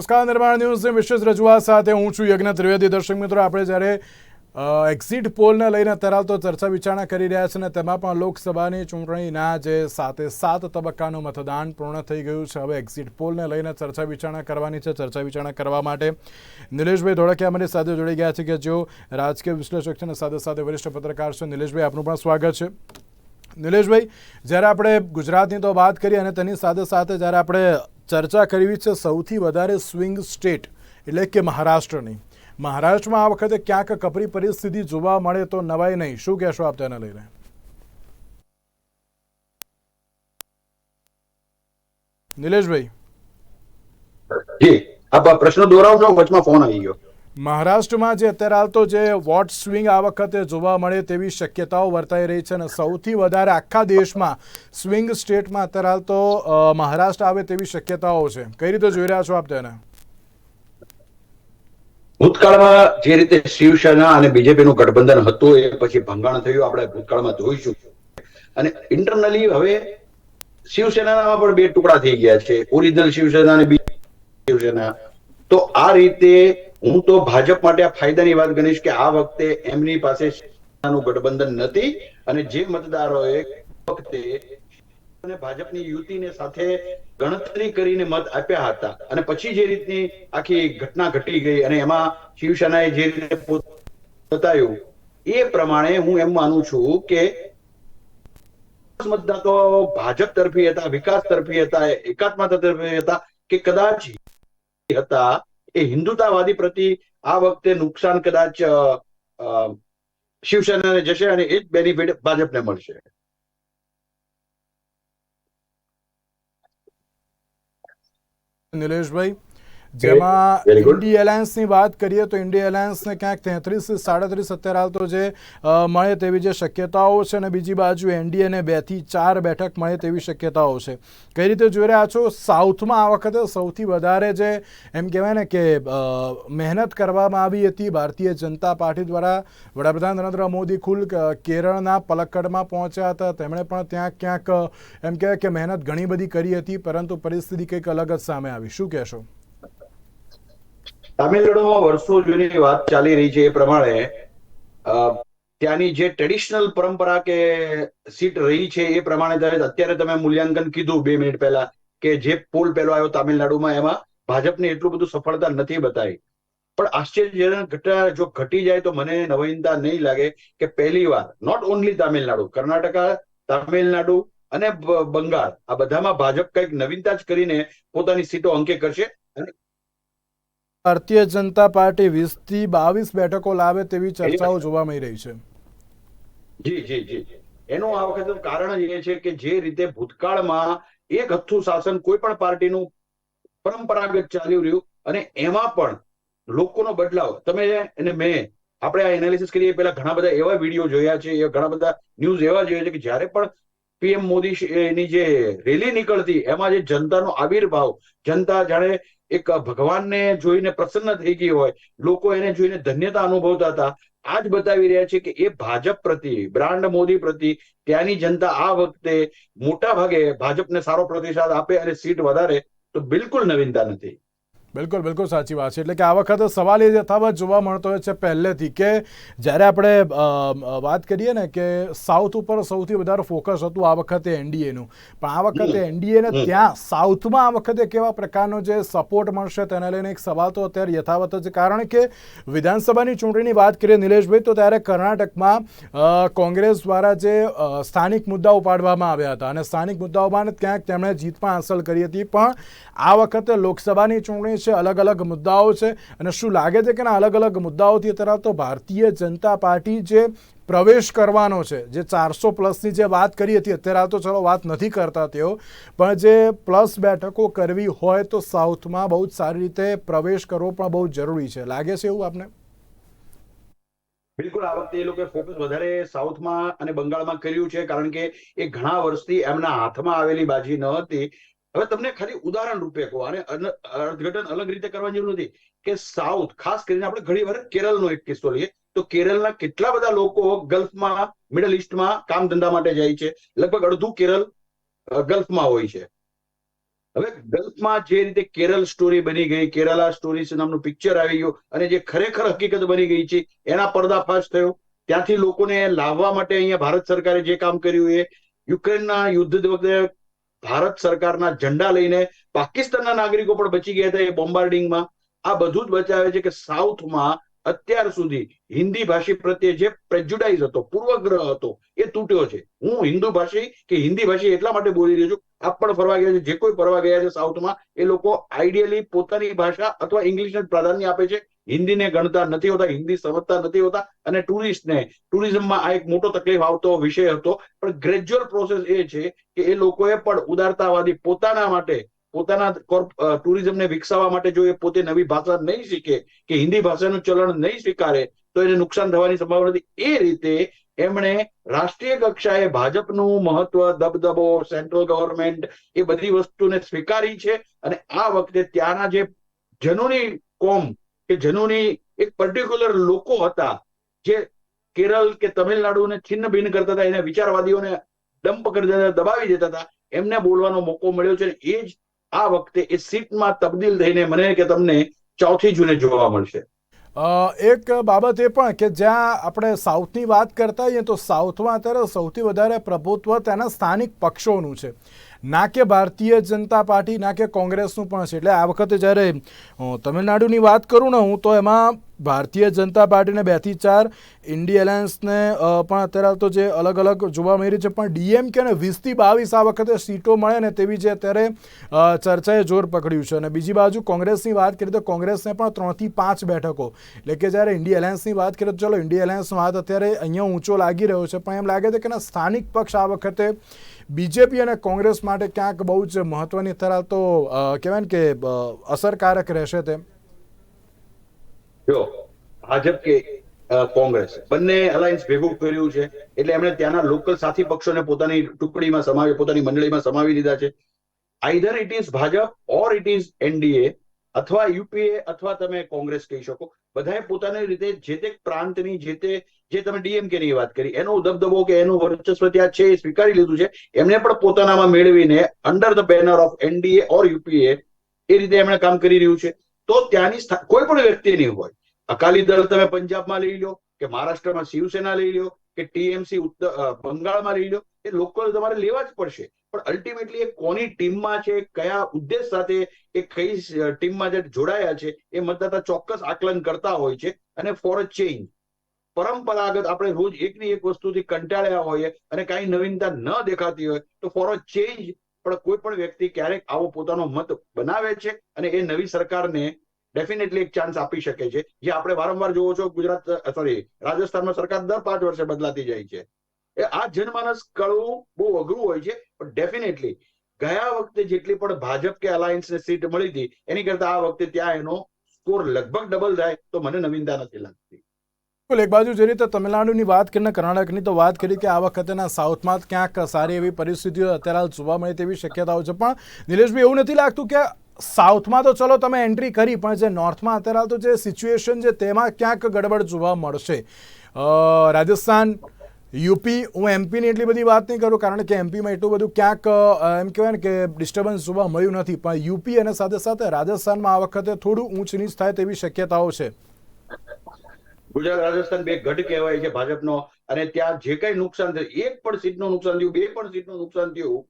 નમસ્કાર, નિર્માણ ન્યૂઝની વિશેષ રજૂઆત સાથે હું છું યજ્ઞ ત્રિવેદી. દર્શક મિત્રો, આપણે જ્યારે એક્ઝિટ પોલને લઈને અત્યારે તો ચર્ચા વિચારણા કરી રહ્યા છે અને તેમાં પણ લોકસભાની ચૂંટણીના જે સાતે સાત તબક્કાનું મતદાન પૂર્ણ થઈ ગયું છે. હવે એક્ઝિટ પોલને લઈને ચર્ચા વિચારણા કરવાની છે. ચર્ચા વિચારણા કરવા માટે નિલેશભાઈ ધોળકિયા અમારી સાથે જોડી ગયા છે કે જેઓ રાજકીય વિશ્લેષક છે અને સાથે સાથે વરિષ્ઠ પત્રકાર છે. નિલેશભાઈ, આપનું પણ સ્વાગત છે. નિલેશભાઈ, જ્યારે આપણે ગુજરાતની તો વાત કરીએ અને તેની સાથે સાથે જ્યારે આપણે ચર્ચા કરવી છે સૌથી વધારે સ્વિંગ સ્ટેટ, એટલે કે મહારાષ્ટ્રની. મહારાષ્ટ્રમાં આ વખતે ક્યાંક કપરી પરિસ્થિતિ જોવા મળે તો નવાઈ નહીં. શું કહેશો આપ તેને લઈને? નિલેશભાઈ. જી, આપ પ્રશ્ન દોરાવશો, વચમાં ફોન આવી ગયો. મહારાષ્ટ્રમાં જે અત્યારે હાલ જે વોટ સ્વિંગ આ વખતે જોવા મળે તેવી શક્યતાઓ વર્તાઈ રહી છે અને સૌથી વધારે આખા દેશમાં સ્વિંગ સ્ટેટમાં અત્યારે હાલ મહારાષ્ટ્ર આવે તેવી શક્યતાઓ છે. કઈ રીતે જોઈ રહ્યા છો આપ તેને? ભૂતકાળમાં જે રીતે શિવસેના અને બીજેપીનું ગઠબંધન હતું, એ પછી ભંગાણ થયું, આપણે ભૂતકાળમાં જોઈશું. અને ઇન્ટરનલી હવે શિવસેનામાં પણ બે ટુકડા થઈ ગયા છે. ઓરિજિનલ શિવસેના અને બીજી શિવસેના. તો આ રીતે હું તો ભાજપ માટે આ ફાયદાની વાત ગણીશ કે આ વખતે એમની પાસે ગઠબંધન નથી અને જે મતદારોએ વખતે અને ભાજપની યુતિને સાથે ગણતરી કરીને મત આપ્યા હતા. અને પછી જે રીતની આખી ઘટના ઘટી ગઈ અને એમાં શિવસેનાએ જે રીતે બતાવ્યું એ પ્રમાણે હું એમ માનું છું કે મતદાતો ભાજપ તરફી હતા, વિકાસ તરફી હતા, એકાત્મતા તરફી હતા કે કદાચ હતા એ હિન્દુતાવાદી પ્રતિ આ વખતે નુકસાન કદાચ શિવસેનાને જશે અને એ જ બેનિફિટ ભાજપને મળશે. નિલેશભાઈ? જેમાં ઇન્ડિયા ઇન્ડી એલાયન્સની વાત કરીએ તો ઇન્ડિયા એલાયન્સને ક્યાંક તેત્રીસ સાડત્રીસ અત્યારે હાલ તો જે મળે તેવી જે શક્યતાઓ છે અને બીજી બાજુ એનડીએને બેથી ચાર બેઠક મળે તેવી શક્યતાઓ છે. કઈ રીતે જોઈ રહ્યા છો? સાઉથમાં આ વખતે સૌથી વધારે જે એમ કહેવાય ને કે મહેનત કરવામાં આવી હતી ભારતીય જનતા પાર્ટી દ્વારા. વડાપ્રધાન નરેન્દ્ર મોદી ખુલ કેરળના પલક્કડમાં પહોંચ્યા હતા. તેમણે પણ ત્યાં ક્યાંક એમ કહેવાય કે મહેનત ઘણી બધી કરી હતી પરંતુ પરિસ્થિતિ કંઈક અલગ જ સામે આવી. શું કહેશો? તામિલનાડુમાં વર્ષો જૂની વાત ચાલી રહી છે એ પ્રમાણે ત્યાંની જે ટ્રેડિશનલ પરંપરા કે સીટ રહી છે એ પ્રમાણે અત્યારે તમે મૂલ્યાંકન કીધું બે મિનિટ પહેલા કે જે પોલ પહેલો આવ્યો તામિલનાડુમાં એમાં, ભાજપને એટલું બધું સફળતા નથી બતાવી. પણ આશ્ચર્યજનક ઘટના જો ઘટી જાય તો મને નવીનતા નહીં લાગે કે પહેલી વાર નોટ ઓનલી તામિલનાડુ, કર્ણાટકા, તામિલનાડુ અને બંગાળ, આ બધામાં ભાજપ કંઈક નવીનતા જ કરીને પોતાની સીટો અંકે કરશે ભારતીય જનતા પાર્ટી વીસથી બાવીસ બેઠકો લાવે તેવી ચર્ચાઓ જોવા મળી રહી છે. જી જી જી. એનું આ વખતે કારણ એ છે કે જે રીતે ભૂતકાળમાં એક હથ્થું શાસન કોઈ પણ પાર્ટીનું પરંપરાગત ચાલ્યું રહ્યું અને એમાં પણ લોકોનો બદલાવ. તમે અને મેં આપણે આ એનાલિસિસ કરીએ પહેલા ઘણા બધા એવા વીડિયો જોયા છે ઘણા બધા ન્યૂઝ એવા જોયા છે કે જ્યારે પણ પીએમ મોદી એની જે રેલી નીકળતી એમાં જે જનતાનો આવિર્ભાવ જનતા જાણે એક ભગવાનને જોઈને પ્રસન્ન થઈ ગઈ હોય, લોકો એને જોઈને ધન્યતા અનુભવતા હતા. આ જ બતાવી રહ્યા છે કે એ ભાજપ પ્રતિ, બ્રાન્ડ મોદી પ્રતિ, ત્યાંની જનતા આ વખતે મોટા ભાગે ભાજપને સારો પ્રતિસાદ આપે અને સીટ વધારે, તો બિલકુલ નવીનતા નથી. બિલકુલ બિલકુલ સાચી વાત છે. એટલે કે આ વખતે સવાલ એ યથાવત જોવા મળતો હોય છે પહેલેથી કે જ્યારે આપણે વાત કરીએ ને કે સાઉથ ઉપર સૌથી વધારે ફોકસ હતું આ વખતે એનડીએનું. પણ આ વખતે એનડીએને ત્યાં સાઉથમાં આ વખતે કેવા પ્રકારનો જે સપોર્ટ મળશે તેને લઈને એક સવાલ તો અત્યારે યથાવત જ. છે કારણ કે વિધાનસભાની ચૂંટણીની વાત કરીએ નિલેશભાઈ તો ત્યારે કર્ણાટકમાં કોંગ્રેસ દ્વારા જે સ્થાનિક મુદ્દાઓ ઉપાડવામાં આવ્યા હતા. અને સ્થાનિક મુદ્દાઓમાં ક્યાંક તેમણે જીત પણ હાંસલ કરી હતી. પણ આ વખતે લોકસભાની ચૂંટણી છે, અલગ અલગ મુદ્દાઓ છે અને શું લાગે છે કે અલગ અલગ મુદ્દાઓથી અત્યારે તો ભારતીય જનતા પાર્ટી જે પ્રવેશ કરવાનો છે, જે ચારસો પ્લસની જે વાત કરી હતી, અત્યારે તો ચલો વાત નથી કરતા તેઓ, પણ જે પ્લસ બેઠકો કરવી હોય તો સાઉથમાં બહુ જ સારી રીતે પ્રવેશ કરવો પણ બહુ જરૂરી છે. લાગે છે એવું આપને? બિલકુલ, આ વખતે એ લોકોએ ફોકસ વધારે સાઉથમાં અને બંગાળમાં કર્યું છે, કારણ કે એ ઘણા વર્ષથી એમના હાથમાં આવેલી બાજી ન હતી. હવે તમને ખાલી ઉદાહરણ રૂપે કહો અને, અર્થઘટન અલગ રીતે કરવાની જરૂર નથી. કે સાઉથ, ખાસ કરીને આપણે ઘણી વાર કેરળનો એક કિસ્સો લઈએ, તો કેરળના કેટલા બધા લોકો ગલ્ફમાં, મિડલ ઇસ્ટમાં કામ ધંધા માટે જાય છે. લગભગ અડધું કેરળ ગલ્ફમાં હોય છે. હવે ગલ્ફમાં જે રીતે કેરળ સ્ટોરી બની ગઈ કેરલા સ્ટોરી નામનું પિક્ચર આવી ગયું, અને જે ખરેખર હકીકત બની ગઈ છે, એના પર્દાફાશ થયો. ત્યાંથી લોકોને લાવવા માટે અહીંયા ભારત સરકારે જે કામ કર્યું એ, યુક્રેનના યુદ્ધ વખતે ભારત સરકારના ઝંડા લઈને પાકિસ્તાનના નાગરિકો પણ બચી ગયા હતા એ બોમ્બાર્ડિંગમાં આ બધું જ બચાવે છે કે સાઉથમાં અત્યાર સુધી હિન્દી ભાષી પ્રત્યે જે પ્રેજ્યુડાઇઝ હતો, પૂર્વગ્રહ હતો, એ તૂટ્યો છે. હું હિન્દુ ભાષી કે હિન્દી ભાષી એટલા માટે બોલી રહ્યો છું આપ પણ ફરવા ગયા છે, જે કોઈ ફરવા ગયા છે સાઉથમાં, એ લોકો આઈડિયલી પોતાની ભાષા અથવા ઇંગ્લિશને પ્રાધાન્ય આપે છે. હિન્દીને ગણતા નથી હોતા, હિન્દી સમજતા નથી હોતા અને ટુરિસ્ટને, ટુરિઝમમાં આ એક મોટો તકલીફ આવતો વિષય હતો. પણ ગ્રેજ્યુઅલ પ્રોસેસ એ છે કે એ લોકોએ પણ ઉદારતાવાદી પોતાના માટે, પોતાના ટુરિઝમને વિકસાવવા માટે જો એ પોતે નવી ભાષા નહીં શીખે કે હિન્દી ભાષાનું ચલણ નહીં સ્વીકારે, તો એને નુકસાન થવાની સંભાવના હતી એ રીતે એમણે રાષ્ટ્રીય કક્ષાએ ભાજપનું મહત્વ, દબદબો સેન્ટ્રલ ગવર્મેન્ટ એ બધી વસ્તુને સ્વીકારી છે અને આ વખતે ત્યાંના જે જનોની કોમ કે જનોની એક પર્ટિક્યુલર લોકો હતા, જે કેરળ કે તમિલનાડુને છિન્ન ભિન્ન કરતા હતા, એને વિચારવાદીઓને ડમ્પ કરી દેતા દબાવી દેતા હતા, એમને બોલવાનો મોકો મળ્યો છે એ જ આ વખતે એ સીટમાં તબદીલ થઈને મને કે તમને ચોથી જૂને જોવા મળશે. એક બાબત એ પણ કે જ્યાં આપણે સાઉથની વાત કરતા હોઈએ તો સાઉથમાં અત્યારે સૌથી વધારે પ્રભુત્વ તેના સ્થાનિક પક્ષોનું છે. ના કે ભારતીય જનતા પાર્ટી, ના કે કોંગ્રેસનું પણ છે. એટલે આ વખતે જ્યારે તમિલનાડુની વાત કરું ને હું, તો એમાં ભારતીય જનતા પાર્ટીને બેથી ચાર, ઇન્ડી એલાયન્સને પણ અત્યારે તો જે અલગ અલગ જોવા મળી રહી છે, પણ ડીએમકે અને વીસથી બાવીસ આ વખતે સીટો મળે ને તેવી જે અત્યારે ચર્ચાએ જોર પકડ્યું છે. અને બીજી બાજુ કોંગ્રેસની વાત કરીએ તો કોંગ્રેસને પણ ત્રણથી પાંચ બેઠકો. એટલે કે જ્યારે ઇન્ડી એલાયન્સની વાત કરીએ તો ચલો, ઇન્ડી એલાયન્સનો હાથ અત્યારે અહીંયા ઊંચો લાગી રહ્યો છે, પણ એમ લાગે છે કે સ્થાનિક પક્ષ આ વખતે બીજેપી અને કોંગ્રેસ માટે ક્યાંક બહુ જ મહત્વની, અત્યારે તો કહેવાય ને કે અસરકારક રહેશે તે જો, ભાજપ કે કોંગ્રેસ, બંને અલાયન્સ ભેગું કર્યું છે, એટલે એમણે ત્યાંના લોકલ સાથી પક્ષોને પોતાની ટુકડીમાં સમાવી, પોતાની મંડળીમાં સમાવી લીધા છે. Either it is Bhajap or it is NDA અથવા યુપીએ અથવા તમે કોંગ્રેસ કહી શકો. બધાએ પોતાની રીતે જે તે પ્રાંતની, જે તે, જે તમે ડીએમકે ની વાત કરી, એનો દબદબો કે એનું વર્ચસ્વ ત્યાં છે એ સ્વીકારી લીધું છે. એમને પણ પોતાનામાં મેળવીને under the banner of NDA or UPA એ રીતે એમણે કામ કરી રહ્યું છે. તો ત્યાંની કોઈ પણ વ્યક્તિની હોય. અકાલી દળ તમે પંજાબમાં લઈ લો, કે મહારાષ્ટ્રમાં શિવસેના લઈ લો, કે ટીએમસી બંગાળમાં લઈ લો, એ લોકો તમારે લેવા જ પડશે. પણ અલ્ટિમેટલી એ કોની ટીમમાં છે, કયા ઉદ્દેશ સાથે એ કઈ ટીમમાં જે જોડાયા છે, એ મતદાતા ચોક્કસ આકલન કરતા હોય છે અને ફોર અ ચેન્જ પરંપરાગત આપણે રોજ એકની એક વસ્તુથી કંટાળ્યા હોઈએ અને કાંઈ નવીનતા ન દેખાતી હોય, તો ફોર અ ચેન્જ પણ કોઈ પણ વ્યક્તિ ક્યારેક આવો પોતાનો મત બનાવે છે અને એ નવી સરકારને ડેફિનેટલી એક ચાન્સ આપી શકે છે. જે આપણે વારંવાર જોવો છો ગુજરાત સોરી રાજસ્થાનમાં સરકાર દર પાંચ વર્ષે બદલાતી જાય છે. એ આ જનમાનસ કળવું બહુ અઘરું હોય છે, પણ ડેફિનેટલી ગયા વખતે જેટલી પણ ભાજપ કે અલાયન્સને સીટ મળી હતી, એની કરતા આ વખતે ત્યાં એનો સ્કોર લગભગ ડબલ થાય તો મને નવીનતા નથી લાગતી. એક બાજુ જે રીતે તમિલનાડુની વાત કરીને કર્ણાટકની, તો વાત કરી કે આ વખતેના સાઉથમાં ક્યાંક સારી એવી પરિસ્થિતિઓ અત્યારે હાલ જોવા મળે તેવી શક્યતાઓ છે. પણ નિલેશભાઈ, એવું નથી લાગતું કે સાઉથમાં તો ચલો તમે એન્ટ્રી કરી, પણ જે નોર્થમાં અત્યારે હાલ તો જે સિચ્યુએશન છે તેમાં ક્યાંક ગડબડ જોવા મળશે. રાજસ્થાન, યુપી, હું એમપીની એટલી બધી વાત નહીં કરું, કારણ કે એમપીમાં એટલું બધું ક્યાંક એમ કહેવાય ને કે ડિસ્ટર્બન્સ જોવા મળ્યું નથી. પણ યુપી અને સાથે સાથે રાજસ્થાનમાં આ વખતે થોડું ઊંચ નીચ થાય તેવી શક્યતાઓ છે. ગુજરાત, રાજસ્થાન બે ગઢ કહેવાય છે ભાજપનો. અને ત્યાં જે કઈ નુકસાન થયું, એક પણ સીટનું નુકસાન થયું, બે પણ સીટનું નુકસાન થયું,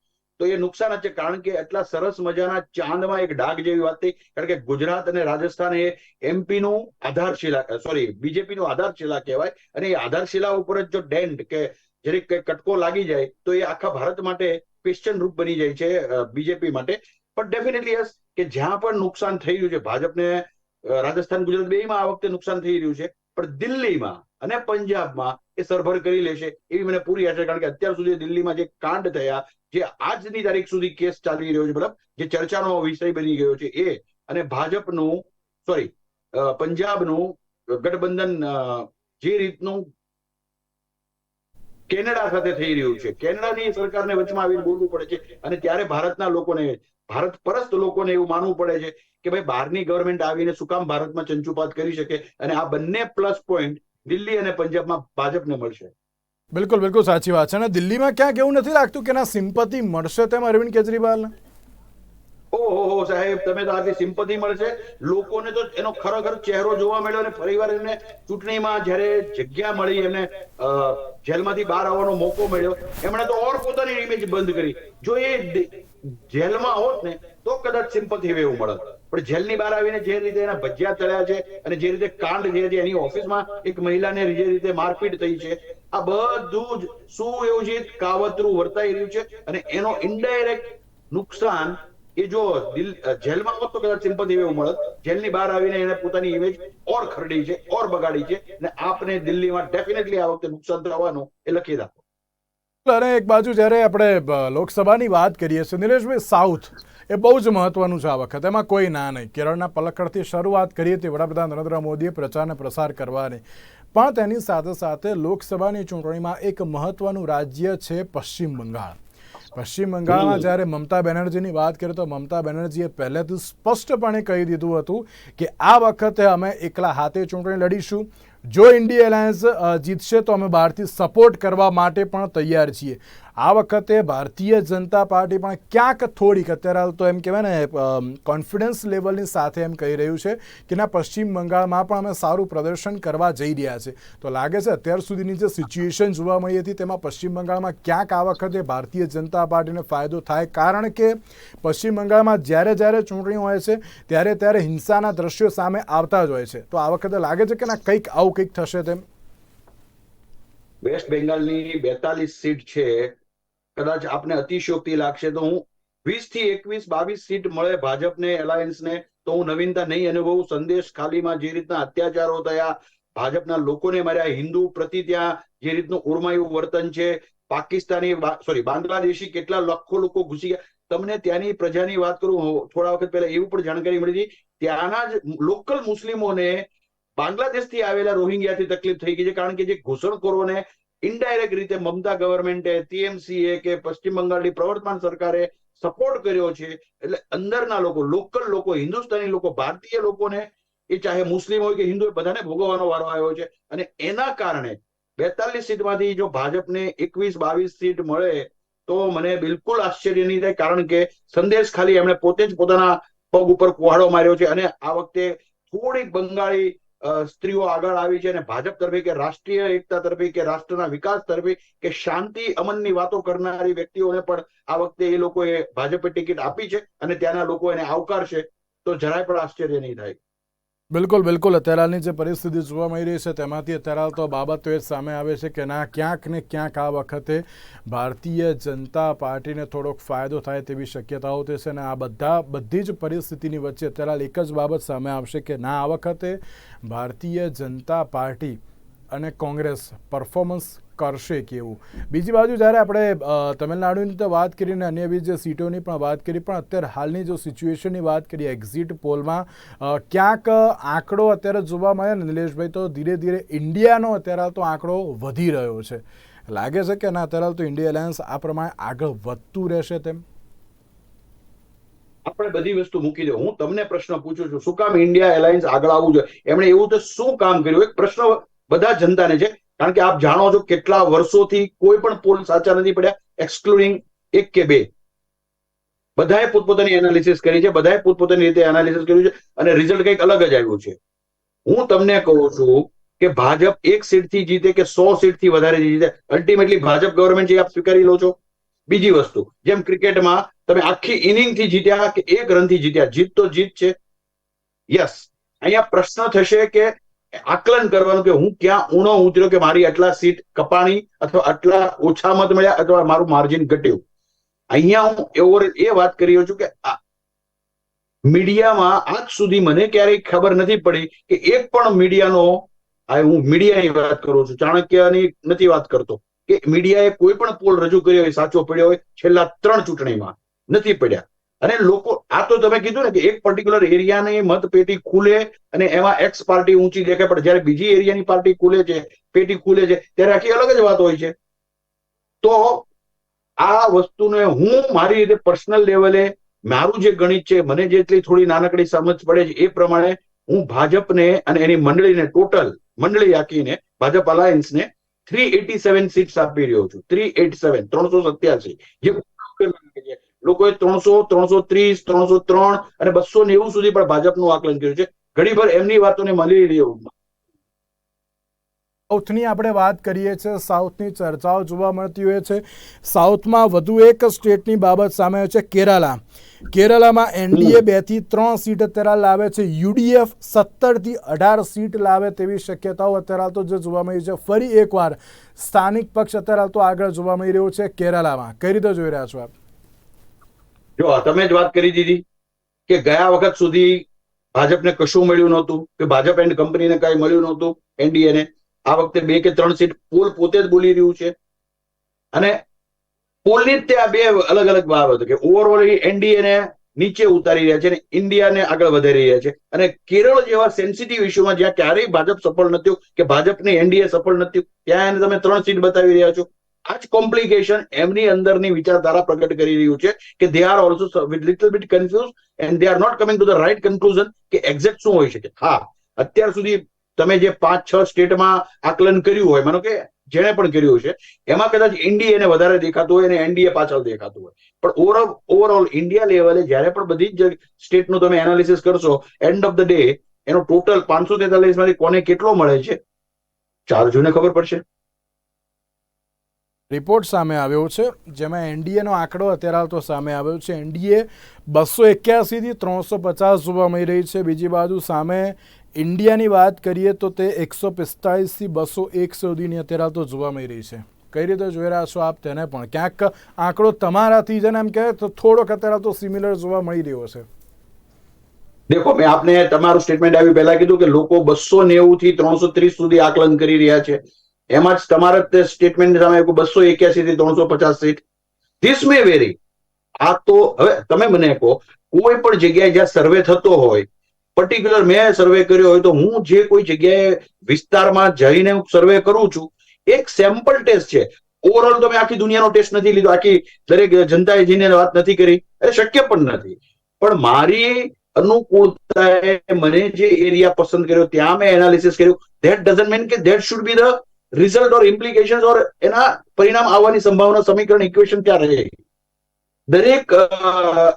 તો એ નુકસાન જ છે. કારણ કે એટલા સરસ મજાના ચાંદમાં એક ડાઘ જેવી વાત થઈ. કારણ કે ગુજરાત અને રાજસ્થાન એ એમપી નું આધારશિલા સોરી બીજેપી નું આધારશિલા કહેવાય. અને એ આધારશિલા ઉપર જ જો ડેન્ટ કે જરીક કઈ કટકો લાગી જાય, તો એ આખા ભારત માટે ક્વેશ્ચન રૂપ બની જાય છે બીજેપી માટે. પણ ડેફિનેટલી યસ કે જ્યાં પણ નુકસાન થઈ રહ્યું છે, ભાજપને રાજસ્થાન, ગુજરાત બેમાં આ વખતે નુકસાન થઈ રહ્યું છે. પણ દિલ્હીમાં અને પંજાબમાં એ સરભર કરી લેશે. એવી મને પૂરી આશા કારણ કે અત્યાર સુધી દિલ્હીમાં જે કાંડ થયા, જે આજની તારીખ સુધી કેસ ચાલી રહ્યો છે મતલબ જે ચર્ચાનો વિષય બની ગયો છે એ. અને ભાજપનું સોરી પંજાબનું ગઠબંધન જે રીતનું કેનેડા સાથે થઈ રહ્યું છે. કેનેડાની સરકારને વચમાં આવીને બોલવું પડે છે. અને ત્યારે ભારતના લોકોને ભારત પરસ્ત લોકોને એવું માનવું પડે છે કે ભાઈ બહારની ગવર્મેન્ટ આવીને શું કામ ભારતમાં ચંચુપાત કરી શકે અને આ બંને પ્લસ પોઈન્ટ દિલ્હી અને પંજાબમાં ભાજપને મળશે. બિલકુલ બિલકુલ સાચી વાત છે. અને દિલ્હીમાં ક્યાંક એવું નથી લાગતું કે ના સિમ્પતિ મળશે તેમ અરવિંદ કેજરીવાલ ઓહો સાહેબ તમે તો આટલી સિમ્પતિ મળશે. લોકોને તો એનો ખરેખર ચહેરો જોવા મળ્યો અને ફરીવાર એમને ચૂંટણીમાં જ્યારે જગ્યા મળી એમને જેલમાંથી બહાર આવવાનો મોકો મળ્યો એમણે તો ઓર પોતાની ઇમેજ બંધ કરી. જો એ જેલમાં હોત ને, તો કદાચ સિમ્પથી એવું મળત. પણ જેલની બહાર આવીને જે રીતે એના ભજીયા તળ્યા છે અને જે રીતે કાંડ જે છે એની ઓફિસમાં એક મહિલાને જે રીતે મારપીટ થઈ છે, આ બધું જ સુયોજિત કાવતરું વર્તાઈ રહ્યું છે અને એનો ઇનડાયરેક્ટ નુકસાન એ જો દિલ જેલમાં હોત તો કદાચ સિમ્પથી એવું મળત. જેલની બહાર આવીને એને પોતાની ઇમેજ ઓર ખરડી છે, ઓર બગાડી છે અને આપને દિલ્હીમાં ડેફિનેટલી આ વખતે નુકસાન થવાનું એ લખી રાખો અને એક બાજુ જ્યારે આપણે લોકસભાની વાત કરીએ છીએ નિલેશભાઈ સાઉથ એ બહુ જ મહત્વનું છે આ વખત. એમાં કોઈ ના નહીં. કેરળના પલક્કડથી શરૂઆત કરીએ તે વડાપ્રધાન નરેન્દ્ર મોદીએ પ્રચારને પ્રસાર કરવાની. પણ તેની સાથે સાથે લોકસભાની ચૂંટણીમાં એક મહત્વનું રાજ્ય છે પશ્ચિમ બંગાળ. પશ્ચિમ બંગાળમાં જ્યારે મમતા બેનર્જીની વાત કરીએ તો મમતા બેનર્જીએ પહેલેથી સ્પષ્ટપણે કહી દીધું હતું કે આ વખતે અમે એકલા હાથે ચૂંટણી લડીશું. જો ઇન્ડિયા એલાયન્સ જીતશે તો અમે બહારથી સપોર્ટ કરવા માટે પણ તૈયાર છીએ. આ વખતે ભારતીય જનતા પાર્ટી પણ ક્યાંક થોડીક અત્યારે હાલ તો એમ કહેવાય ને કોન્ફિડન્સ લેવલની સાથે એમ કહી રહ્યું છે કે ના, પશ્ચિમ બંગાળમાં પણ અમે સારું પ્રદર્શન કરવા જઈ રહ્યા છે. તો લાગે છે અત્યાર સુધીની જે સિચ્યુએશન જોવા મળી હતી તેમાં પશ્ચિમ બંગાળમાં ક્યાંક આ વખતે ભારતીય જનતા પાર્ટીને ફાયદો થાય, કારણ કે પશ્ચિમ બંગાળમાં જ્યારે જ્યારે ચૂંટણી હોય છે, ત્યારે ત્યારે હિંસાના દ્રશ્યો સામે આવતા જ હોય છે. તો આ વખતે લાગે છે કે ના, કંઈક આવું કંઈક થશે તેમ? વેસ્ટ બેંગાલની બેતાલીસ સીટ છે કદાચ આપને અતિશયોક્તિ લાગશે. તો હું વીસથી એકવીસ બાવીસ સીટ મળે ભાજપને, એલાયન્સને, તો હું નવીનતા નહીં અનુભવું. સંદેશ ખાલીમાં જે રીતના અત્યાચારો થયા, ભાજપના લોકોને માર્યા, હિન્દુ પ્રતિ ત્યાં જે રીતનું ઉર્માયું વર્તન છે, પાકિસ્તાની સોરી બાંગ્લાદેશી કેટલા લાખો લોકો ઘૂસી ગયા. તમને ત્યાંની પ્રજાની વાત કરું થોડા વખત પહેલા એવું પણ જાણકારી મળી હતી, ત્યાંના જ લોકલ મુસ્લિમોને બાંગ્લાદેશથી આવેલા રોહિંગ્યાથી તકલીફ થઈ ગઈ છે. કારણ કે જે ઘૂસણખોરોને ઇનડાયરેક્ટ રીતે મમતા ગવર્મેન્ટે ટીએમસીએ કે પશ્ચિમ બંગાળની પ્રવર્તમાન સરકારે સપોર્ટ કર્યો છે. એટલે અંદરના લોકો લોકલ લોકો, હિન્દુસ્તાની લોકો, ભારતીય લોકોને, એ ચાહે મુસ્લિમ હોય કે હિન્દુ હોય, બધાને ભોગવવાનો વારો આવ્યો છે. અને એના કારણે બેતાલીસ સીટમાંથી જો ભાજપને એકવીસ, બાવીસ સીટ મળે, તો મને બિલકુલ આશ્ચર્ય નહીં થાય, કારણ કે સંદેશ ખાલી એમણે પોતે જ પોતાના પગ ઉપર કુહાડો માર્યો છે. અને આ વખતે થોડીક બંગાળી સ્ત્રીઓ આગળ આવી છે અને ભાજપ તરફે કે રાષ્ટ્રીય એકતા તરફે કે રાષ્ટ્રના વિકાસ તરફે કે શાંતિ અમનની વાતો કરનારી વ્યક્તિઓને પણ આ વખતે એ લોકોએ ભાજપે ટિકિટ આપી છે અને ત્યાંના લોકો એને આવકારશે, તો જરાય પણ આશ્ચર્ય નહીં થાય. બિલકુલ બિલકુલ. અત્યારે હાલની જે પરિસ્થિતિ જોવા મળી રહી છે, તેમાંથી અત્યારે હાલ તો બાબતો એ સામે આવે છે કે ના, ક્યાંક ને ક્યાંક આ વખતે ભારતીય જનતા પાર્ટીને થોડોક ફાયદો થાય તેવી શક્યતાઓ છે અને આ બધા, બધી જ પરિસ્થિતિની વચ્ચે અત્યારે હાલ એક જ બાબત સામે આવશે કે ના, આ વખતે ભારતીય જનતા પાર્ટી અને કોંગ્રેસ પરફોર્મન્સ કરશે કેવું? બીજી બાજુ જ્યારે આપણે તમિલનાડુની તો વાત કરીને અન્ય બીજી સીટોની પણ વાત કરી, પણ અત્યારે હાલની જો સિચ્યુએશનની વાત કરીએ, એક્ઝિટ પોલમાં ક્યાંક આંકડો અત્યારે જોવા મળે ને, નિલેશભાઈ, તો ધીરે ધીરે ઇન્ડિયાનો અત્યારે તો આંકડો વધી રહ્યો છે. લાગે છે કે ના, અત્યારે તો ઇન્ડિયા એલાયન્સ આ પ્રમાણે આગળ વધતું રહેશે તેમ? આપણે બધી વસ્તુ મૂકી દો. હું તમને પ્રશ્ન પૂછું છું, શું કામ ઇન્ડિયા એલાયન્સ આગળ આવવું જોઈએ? એમણે એવું તો શું કામ કર્યું? એક પ્રશ્ન બધા જનતાને છે. કારણ કે આપ જાણો છો કેટલા વર્ષોથી કોઈ પણ પોલ સાચા નથી પડ્યા એક્સક્લુડિંગ એક કે બે. બધાએ પોતપોતાની એનાલિસિસ કરી છે, બધાએ પોતપોતાની રીતે એનાલિસિસ કર્યું છે અને રિઝલ્ટ કંઈક અલગ જ આવ્યું છે. હું તમને કહું છું કે ભાજપ એક સીટથી જીતે કે સો સીટથી વધારે જીતે અલ્ટિમેટલી ભાજપ ગવર્મેન્ટ જે આપ સ્વીકારી લો છો. બીજી વસ્તુ, જેમ ક્રિકેટમાં તમે આખી ઇનિંગથી જીત્યા કે એક રનથી જીત્યા, જીત તો જીત છે. યસ અહીંયા પ્રશ્ન થશે કે આકલન કરવાનું કે હું ક્યાં ઊણો ઉતર્યો કે મારી આટલા સીટ કપાણી અથવા આટલા ઓછા મત મળ્યા અથવા મારું માર્જિન ઘટ્યું. અહીંયા હું એવો એ વાત કરી રહ્યો છું કે મીડિયામાં આજ સુધી મને ક્યારેય ખબર નથી પડી કે એક પણ મીડિયાનો આ હું મીડિયાની વાત કરું છું, ચાણક્યની નથી વાત કરતો, કે મીડિયાએ કોઈ પણ પોલ રજૂ કર્યો હોય, સાચો પડ્યો હોય, છેલ્લા ત્રણ ચૂંટણીમાં નથી પડ્યા. અને લોકો, આ તો તમે કીધું ને કે એક પર્ટિક્યુલર એરિયાની મતપેટી ખુલે અને એમાં એક્સ પાર્ટી ઊંચી દેખાય, પણ જ્યારે બીજી એરિયાની પાર્ટી ખુલે છે, પેટી ખુલે છે, ત્યારે આખી અલગ જ વાત હોય છે. તો આ વસ્તુને હું મારી રીતે પર્સનલ લેવલે મારું જે ગણિત છે, મને જેટલી થોડી નાનકડી સમજ પડે છે, એ પ્રમાણે હું ભાજપને અને એની મંડળીને ટોટલ મંડળી આખીને, ભાજપ અલાયન્સને થ્રી એટી સેવન સીટ્સ આપી રહ્યો છું. થ્રી એટી સેવન ત્રણસો સત્યાસી, જે લોકોએ ત્રણસો ત્રણસો ત્રીસ ત્રણસો ત્રણ અને બસો નેવું સુધી પણ ભાજપનું આકલન કર્યું છે. ઘડીભર એમની વાતોને મળી રહ્યું સાઉથની આપણે વાત કરીએ છીએ સાઉથની ચર્ચાઓ જોવા મળતી હોય છે. સાઉથમાં વધુ એક સ્ટેટની બાબત સામે છે કેરાલા. કેરાલામાં એનડીએ બેથી ત્રણ સીટ અત્યારે લાવે છે યુડીએફ સત્તરથી અઢાર સીટ લાવે તેવી શક્યતાઓ અત્યારે તો જે જોવા મળી છે. ફરી એકવાર સ્થાનિક પક્ષ અત્યારે તો આગળ જોવા મળી રહ્યો છે કેરાલામાં. કઈ રીતે જોઈ રહ્યા છો આપ? જો તમે જ વાત કરી દીધી કે ગયા વખત સુધી ભાજપને કશું મળ્યું નહોતું, કે ભાજપ એન્ડ કંપનીને કઈ મળ્યું નહોતું, એનડીએને. આ વખતે બે કે ત્રણ સીટ પોલ પોતે જ બોલી રહ્યું છે. અને પોલની જ ત્યાં બે અલગ અલગ બાબત કે ઓવરઓલ એનડીએ ને નીચે ઉતારી રહ્યા છે અને ઇન્ડિયાને આગળ વધારી રહ્યા છે. અને કેરળ જેવા સેન્સિટિવ ઇસ્યુમાં જ્યાં ક્યારેય ભાજપ સફળ નથી કે ભાજપને એનડીએ સફળ નથી ત્યાં એને તમે ત્રણ સીટ બતાવી રહ્યા છો. આ જ કોમ્પ્લિકેશન એમની અંદરની વિચારધારા પ્રગટ કરી રહ્યું છે કે they are also little bit confuse and they are not coming to the right conclusion કે એક્ઝેક્ટ શું હોઈ શકે. હા, અત્યાર સુધી તમે જે પાંચ, છ સ્ટેટમાં આકલન કર્યું હોય, માનો કે જેણે પણ કર્યું છે એમાં કદાચ ઇન્ડિયાને વધારે દેખાતું હોય અને એનડીએ પાછળ દેખાતું હોય. પણ ઓવરઓલ ઓવરઓલ ઇન્ડિયા લેવલે જ્યારે પણ બધી જ સ્ટેટનું તમે એનાલિસિસ કરશો એન્ડ ઓફ ધ ડે એનો ટોટલ પાંચસો તેતાલીસમાંથી કોને કેટલો મળે છે? ચાર જૂને ખબર પડશે. રિપોર્ટ સામે આવ્યો છે. જેમાં એનડીએનો આંકડો અત્યારે હાલ તો સામે આવ્યો છે. એનડીએ બસો એક્યાસીથી ત્રણસો પચાસ જોવા મળી રહી છે. બીજી બાજુ સામે ઇન્ડિયાની વાત કરીએ તો તે એકસો પિસ્તાળીસથી બસો એક સુધીની અત્યારે હાલ તો જોવા મળી રહી છે. કઈ રીતે જોઈ રહ્યા છો આપ તેને પણ? ક્યાંક આંકડો તમારાથી જેને એમ કહે તો થોડોક અત્યારે તો સિમિલર જોવા મળી રહ્યો છે. દેખો, મેં આપને તમારું સ્ટેટમેન્ટ આવી પહેલા કીધું કે લોકો બસો નેવું થી ત્રણસો ત્રીસ સુધી આકલન કરી રહ્યા છે. એમાં જ તમારા સ્ટેટમેન્ટ સામે બસો એક્યાસી થી ત્રણસો પચાસ સીટ. ધીસ મે વેરી આ તો હવે તમે મને કહો, કોઈ પણ જગ્યાએ જ્યાં સર્વે થતો હોય પર્ટિક્યુલર મેં સર્વે કર્યો હોય તો હું જે કોઈ જગ્યાએ વિસ્તારમાં જઈને સર્વે કરું છું, એક સેમ્પલ ટેસ્ટ છે. ઓવરઓલ તો મેં આખી દુનિયાનો ટેસ્ટ નથી લીધો, આખી દરેક જનતાએ જઈને વાત નથી કરી, એ શક્ય પણ નથી. પણ મારી અનુકૂળતાએ મને જે એરિયા પસંદ કર્યો, ત્યાં મેં એનાલિસિસ કર્યું. ધેટ ડઝન્ટ મીન કે that should be the result or implication or એના પરિણામ આવવાની સંભાવના સમીકરણ ઇક્વેશન ત્યાં રહે? દરેક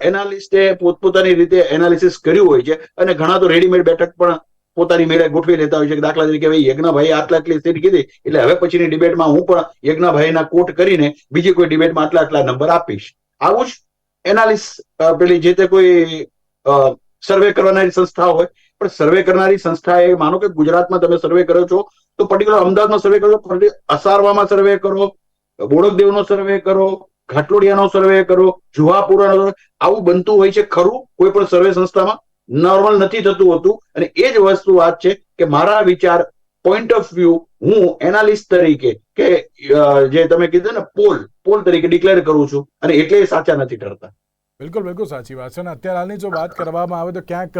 એનાલિસ્ટે પોતપોતાની રીતે એનાલિસિસ કર્યું હોય છે અને ઘણા તો રેડીમેડ બેઠક પણ પોતાની મેળે ગોઠવી લેતા હોય છે દાખલા તરીકે ભાઈ યજ્ઞભાઈ આટલા આટલી સીટ કીધી, એટલે હવે પછીની ડિબેટમાં હું પણ યજ્ઞભાઈના કોટ કરીને બીજી કોઈ ડિબેટમાં આટલા આટલા નંબર આપીશ. આવું જ એનાલિસ પેલી જે તે કોઈ સર્વે કરનારી સંસ્થા હોય પણ સર્વે કરનારી સંસ્થાએ, માનો કે ગુજરાતમાં તમે સર્વે કરો છો, તો પર્ટિક્યુલર અમદાવાદમાં સર્વે કરો અસારવામાં સર્વે કરો, બોડકદેવનો સર્વે કરો, ઘાટલોડિયાનો સર્વે કરો, જુહાપુરાનો આવું બનતું હોય છે ખરું? કોઈ પણ સર્વે સંસ્થામાં? નોર્મલ નથી થતું હોતું. અને એ જ વસ્તુ વાત છે કે મારા વિચાર પોઈન્ટ ઓફ વ્યૂ હું એનાલિસ્ટ તરીકે કે જે તમે કીધું ને પોલ પોલ તરીકે ડિક્લેર કરું છું. અને એટલે સાચા નથી ઠરતા. બિલકુલ બિલકુલ સાચી વાત છે. અને અત્યારે હાલની જો વાત કરવામાં આવે તો ક્યાંક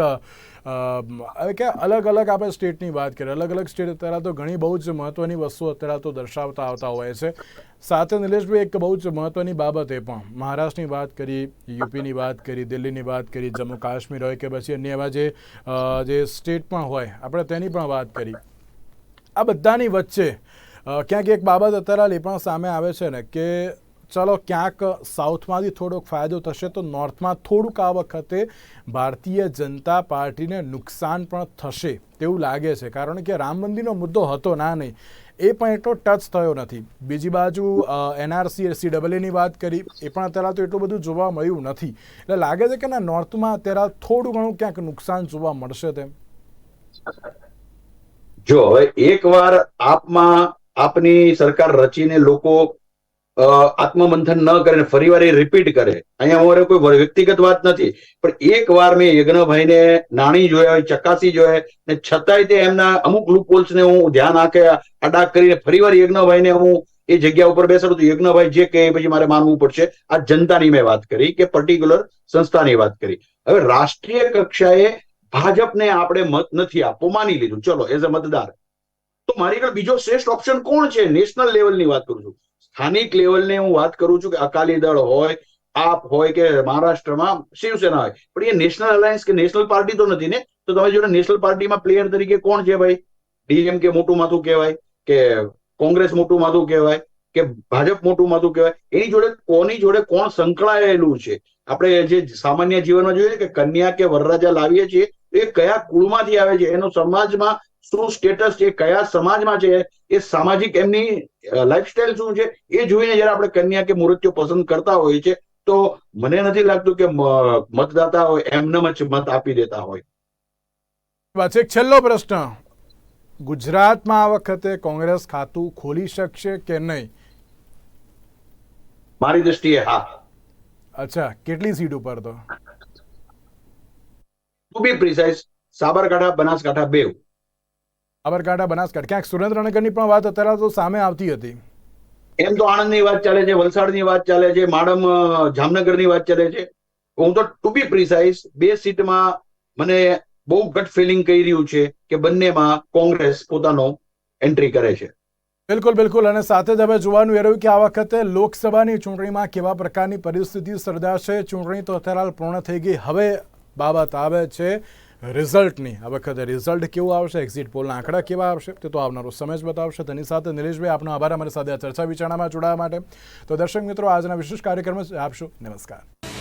હવે કે અલગ અલગ આપણે સ્ટેટની વાત કરીએ. અલગ અલગ સ્ટેટ અત્યારે તો ઘણી બહુ જ મહત્ત્વની વસ્તુ અત્યારે તો દર્શાવતા આવતા હોય છે. સાથે નિલેશભાઈ, એક બહુ જ મહત્ત્વની બાબત એ પણ. મહારાષ્ટ્રની વાત કરી, યુપીની વાત કરી, દિલ્હીની વાત કરી, જમ્મુ કાશ્મીર હોય કે પછી અન્ય એવા જે જે સ્ટેટ પણ હોય, આપણે તેની પણ વાત કરી. આ બધાની વચ્ચે ક્યાંક એક બાબત અત્યારે એ પણ સામે આવે છે ને કે ચાલો ક્યાંક સાઉથમાંથી થોડોક ફાયદો થશે તો નોર્થમાં થોડુંક આ વખતે ભારતીય જનતા પાર્ટીને નુકસાન પણ થશે તેવું લાગે છે. કારણ કે રામ મંદિરનો મુદ્દો હતો ના નહીં. એ પણ એટલો ટચ થયો નથી. બીજી બાજુ એનઆરસી સી ડબલએની વાત કરી, એ પણ અત્યારે તો એટલું બધું જોવા મળ્યું નથી. એટલે લાગે છે કે ના, નોર્થમાં અત્યારે થોડું ઘણું ક્યાંક નુકસાન જોવા મળશે તેમ. જો હવે એકવાર આપમાં, આપની સરકાર રચીને લોકો આત્મમંથન ન કરે ફરીવાર એ રિપીટ કરે. અહીંયા અમારે કોઈ વ્યક્તિગત વાત નથી, પણ એક વાર મેં યજ્ઞભાઈને નાણી જોયા હોય, ચકાસી જોયા ને છતાંય તે એમના અમુક લૂપહોલ્સને હું ધ્યાન આંખે અડાક કરીને ફરીવાર યજ્ઞભાઈને હું એ જગ્યા ઉપર બેસાડું તો યજ્ઞભાઈ જે કહે પછી મારે માનવું પડશે. આ જનતાની મેં વાત કરી કે પર્ટિક્યુલર સંસ્થાની વાત કરી. હવે રાષ્ટ્રીય કક્ષાએ ભાજપને આપણે મત નથી આપવો, માની લીધું. ચલો એઝ અ મતદાર. તો મારી આગળ બીજો શ્રેષ્ઠ ઓપ્શન કોણ છે? નેશનલ લેવલની વાત કરું છું. સ્થાનિક લેવલની હું વાત કરું છું કે અકાલી દળ હોય, આપ હોય કે મહારાષ્ટ્રમાં શિવસેના હોય. પણ એ નેશનલ અલાયન્સ કે નેશનલ પાર્ટી તો નથી ને? તો તમે જોડે નેશનલ પાર્ટીમાં પ્લેયર તરીકે કોણ છે ભાઈ? ડીએમકે મોટું માથું કહેવાય, કે કોંગ્રેસ મોટું માથું કહેવાય, કે ભાજપ મોટું માથું કહેવાય? એની જોડે કોની જોડે કોણ સંકળાયેલું છે? આપણે જે સામાન્ય જીવનમાં જોઈએ કે કન્યા કે વરરાજા લાવીએ છીએ એ કયા કુળમાંથી આવે છે? એનો સમાજમાં શું સ્ટેટસ છે કયા સમાજમાં છે એ સામાજિક એમની લાઈફસ્ટાઈલ શું છે એ જોઈને જયારે આપણે કન્યા કે મૂર્તિઓ પસંદ કરતા હોઈએ છે તો મને નથી લાગતું કે મતદાતા હોય એમનેમ જ મત આપી દેતા હોય. વાત છે છેલ્લો પ્રશ્ન. ગુજરાતમાં આ વખતે કોંગ્રેસ ખાતું ખોલી શકશે કે નહીં? મારી દ્રષ્ટિએ હા. અચ્છા કેટલી સીટ ઉપર તો? To be precise Sabarkantha Banaskantha બેવ સાબરકાંઠા બનાસકાંઠા. ક્યાંક સુરેન્દ્રનગરની પણ વાત અત્યારે તો સામે આવતી હતી. એમ તો આણંદની વાત ચાલે છે વલસાડની વાત ચાલે છે માડમ જામનગરની વાત ચાલે છે. હું તો ટુ બી પ્રિસાઇઝ બે સીટમાં મને બહુ ગટ ફિલિંગ કહી રહ્યું છે કે બંનેમાં કોંગ્રેસ પોતાનો એન્ટ્રી કરે છે. બિલકુલ બિલકુલ. અને સાથે જ હવે જોવાનું એ રહ્યું કે આ વખતે લોકસભાની ચૂંટણીમાં કેવા પ્રકારની પરિસ્થિતિ સર્જાશે? ચૂંટણી તો અત્યારે પૂર્ણ થઈ ગઈ. હવે બાબત આવે છે રિઝલ્ટની આ વખતે રિઝલ્ટ કેવું આવશે એક્ઝિટ પોલના આંકડા કેવા આવશે, તે તો આવનારો સમય જ બતાવશે. તેની સાથે નિલેશભાઈ, આપનો આભાર. અમારી સાથે આ ચર્ચા વિચારણામાં જોડાવા માટે. તો દર્શક મિત્રો, આજના વિશેષ કાર્યક્રમ જ આપશો. નમસ્કાર.